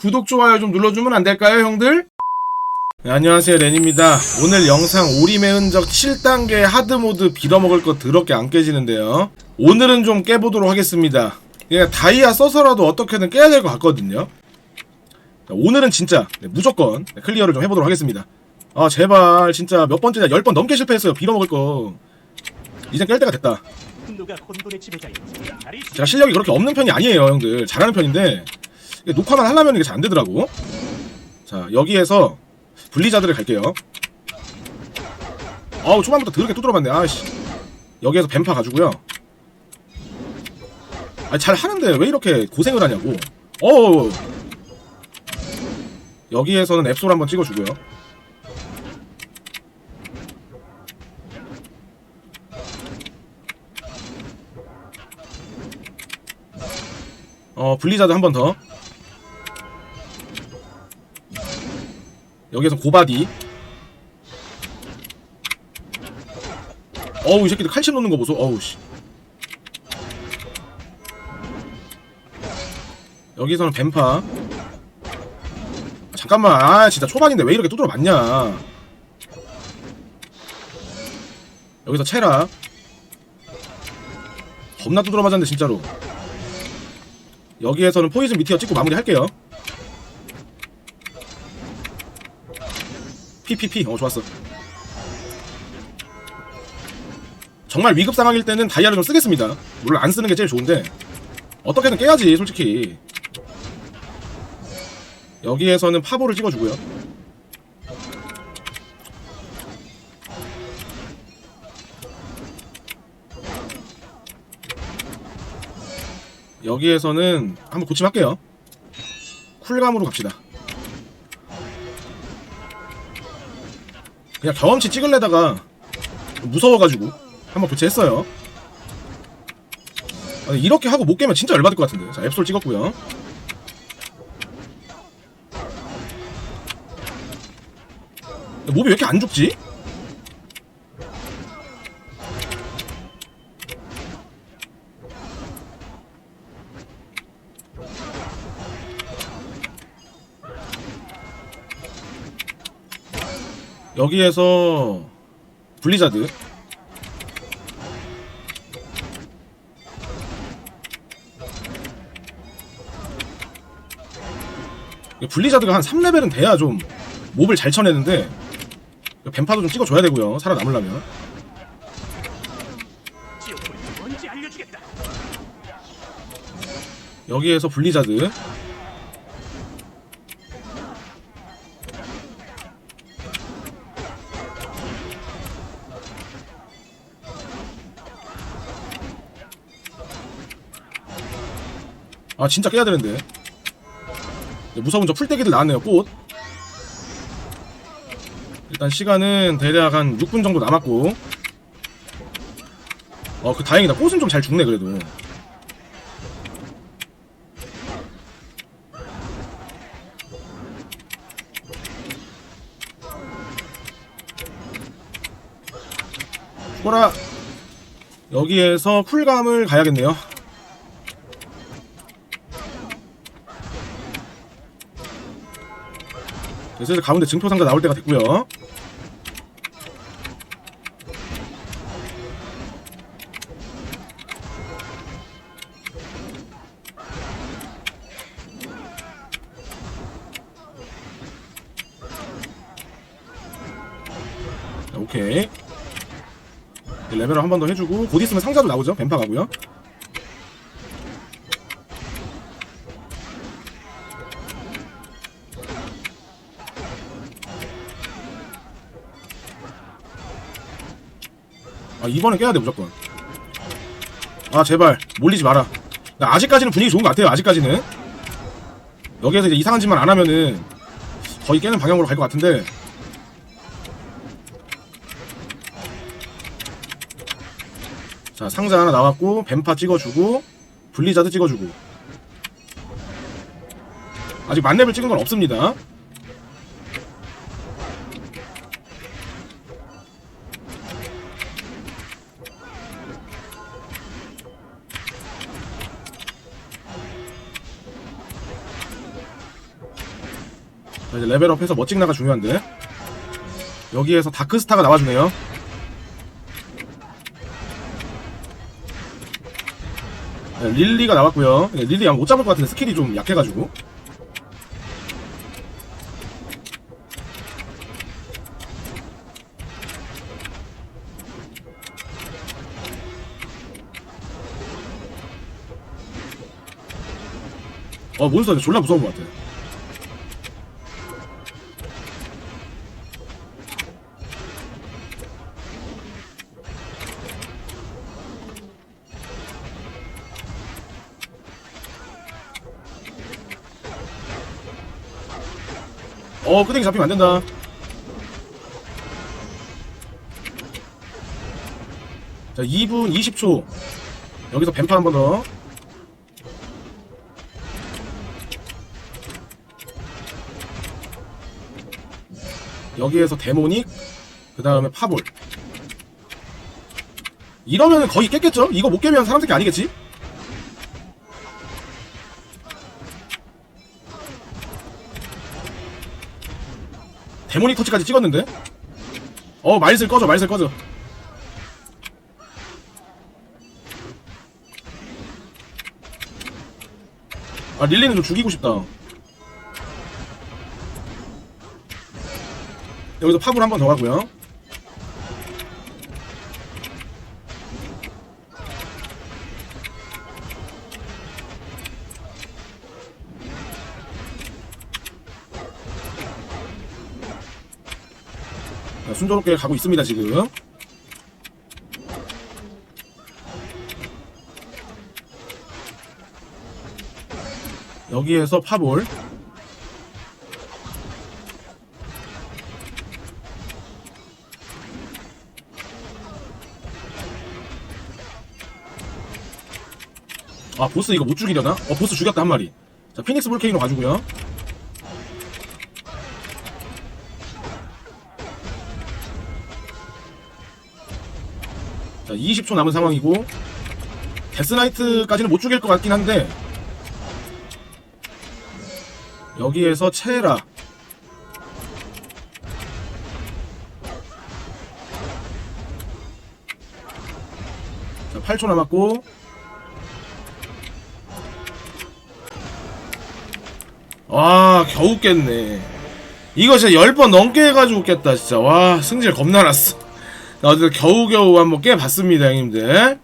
구독, 좋아요 좀 눌러주면 안 될까요, 형들? 네, 안녕하세요, 렌입니다. 오늘 영상 오림의 흔적 7단계 하드모드 빌어먹을 거 더럽게 안 깨지는데요. 오늘은 좀 깨보도록 하겠습니다. 그냥 다이아 써서라도 어떻게든 깨야 될 것 같거든요. 자, 오늘은 진짜 네, 무조건 네, 클리어를 좀 해보도록 하겠습니다. 아, 제발, 진짜 몇 번째냐, 10번 넘게 실패했어요, 빌어먹을 거. 이젠 깰 때가 됐다. 제가 실력이 그렇게 없는 편이 아니에요, 형들. 잘하는 편인데 녹화만 하려면 이게 잘 안 되더라고. 자, 여기에서 분리자들을 갈게요. 아우, 초반부터 더럽게 두드려봤네. 아씨. 여기에서 뱀파 가지고요. 아니, 잘 하는데 왜 이렇게 고생을 하냐고. 어. 여기에서는 앱솔 한번 찍어주고요. 어, 블리자드 한 번 더. 여기에서 고바디. 어우, 이 새끼들 칼슘 넣는 거 보소. 어우, 씨. 여기서는 뱀파. 아, 잠깐만. 아, 진짜 초반인데 왜 이렇게 두드려 맞냐. 여기서 체라. 겁나 두드려 맞았는데, 진짜로. 여기에서는 포이즌 미티어 찍고 마무리할게요. PPP 어 좋았어. 정말 위급 상황일 때는 다이아를 좀 쓰겠습니다. 물론 안 쓰는 게 제일 좋은데 어떻게든 깨야지 솔직히. 여기에서는 파보를 찍어주고요. 여기에서는 한번 고침할게요. 쿨감으로 갑시다. 그냥 경험치 찍을래다가 무서워가지고 한번 교체했어요. 아니, 이렇게 하고 못 깨면 진짜 열받을 것 같은데. 자, 앱솔 찍었고요. 몹이 왜 이렇게 안 죽지? 여기에서 블리자드 블리자드가 한 3레벨은 돼야 좀 몹을 잘 쳐내는데 뱀파도 좀 찍어줘야 되고요 살아남으려면. 여기에서 블리자드 아 진짜 깨야 되는데. 네, 무서운 저 풀떼기들 나왔네요 꽃. 일단 시간은 대략 한 6분 정도 남았고. 어그 다행이다. 꽃은 좀 잘 죽네 그래도. 죽어라. 여기에서 쿨감을 가야겠네요 슬슬 가운데 증표상자 나올 때가 됐고요. 자, 오케이. 레벨을 한번 더 해주고 곧 있으면 상자도 나오죠. 뱀파 가고요 아 이번엔 깨야 돼 무조건. 아 제발. 몰리지 마라. 나 아직까지는 분위기 좋은 것 같아요 아직까지는. 여기에서 이제 이상한 짓만 안 하면은 거의 깨는 방향으로 갈 것 같은데. 자 상자 하나 나왔고 뱀파 찍어주고 블리자드 찍어주고. 아직 만렙을 찍은 건 없습니다 자, 이제 레벨업해서 멋찍나가 중요한데. 여기에서 다크스타가 나와주네요. 네, 릴리가 나왔고요. 네, 릴리 아마 못 잡을 것 같은데 스킬이 좀 약해가지고. 어 몬스터 졸라 무서운 것 같아 어 끄댕이 잡히면 안 된다 자 2분 20초 여기서 뱀파 한 번 더 여기에서 데모닉 그 다음에 파볼 이러면 거의 깼겠죠? 이거 못 깨면 사람 새끼 아니겠지? 데모닉 터치까지 찍었는데? 어 말슬 꺼져 말슬 꺼져. 아 릴리는 좀 죽이고 싶다. 여기서 팝을 한번 더 가고요 순조롭게 가고 있습니다 지금. 여기에서 파볼. 아 보스 이거 못 죽이려나? 어 보스 죽였다 한 마리. 자 피닉스 볼케이노 가지고요 자 20초 남은 상황이고 데스나이트까지는 못 죽일 것 같긴 한데 여기에서 체라. 자 8초 남았고 와 겨우 깼네. 이거 진짜 10번 넘게 해가지고 깼다 진짜. 와 승질 겁나 났어. 나 어제 겨우겨우 한번 깨봤습니다 형님들